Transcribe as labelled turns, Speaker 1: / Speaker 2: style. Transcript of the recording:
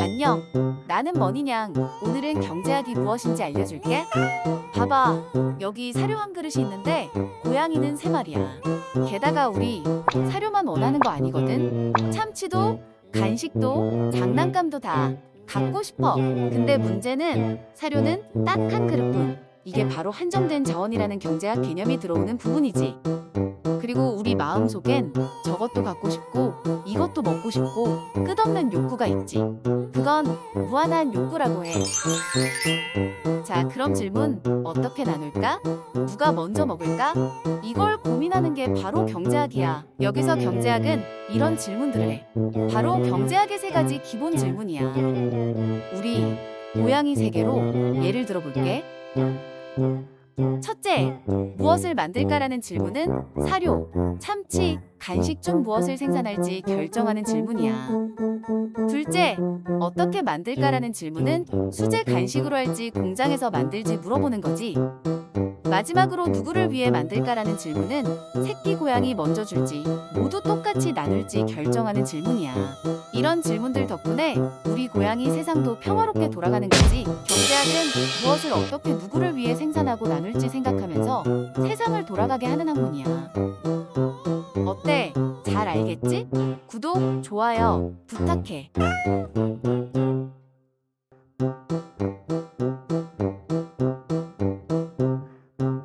Speaker 1: 안녕. 나는 머니냥. 오늘은 경제학이 무엇인지 알려줄게. 봐봐. 여기 사료 한 그릇이 있는데 고양이는 세 마리야. 게다가 우리 사료만 원하는 거 아니거든. 참치도 간식도 장난감도 다 갖고 싶어. 근데 문제는 사료는 딱 한 그릇뿐. 이게 바로 한정된 자원이라는 경제학 개념이 들어오는 부분이지. 그리고 우리 마음속엔 저것도 갖고 싶고 이것도 먹고 싶고 끝없는 욕구가 있지. 그건 무한한 욕구라고 해. 자, 그럼 질문 어떻게 나눌까? 누가 먼저 먹을까? 이걸 고민하는 게 바로 경제학이야. 여기서 경제학은 이런 질문들을 해. 바로 경제학의 세 가지 기본 질문이야. 우리 고양이 세 개로 예를 들어 볼게. 첫째, 무엇을 만들까라는 질문은 사료, 참치, 간식 중 무엇을 생산할지 결정하는 질문이야. 둘째, 어떻게 만들까라는 질문은 수제 간식으로 할지 공장에서 만들지 물어보는 거지. 마지막으로 누구를 위해 만들까라는 질문은 새끼 고양이 먼저 줄지 모두 똑같이 나눌지 결정하는 질문이야. 이런 질문들 덕분에 우리 고양이 세상도 평화롭게 돌아가는 거지. 경제학은 무엇을 어떻게 누구를 위해 생산하고 나눌지 생각하면서 세상을 돌아가게 하는 학문이야. 어때? 잘 알겠지? 구독, 좋아요 부탁해.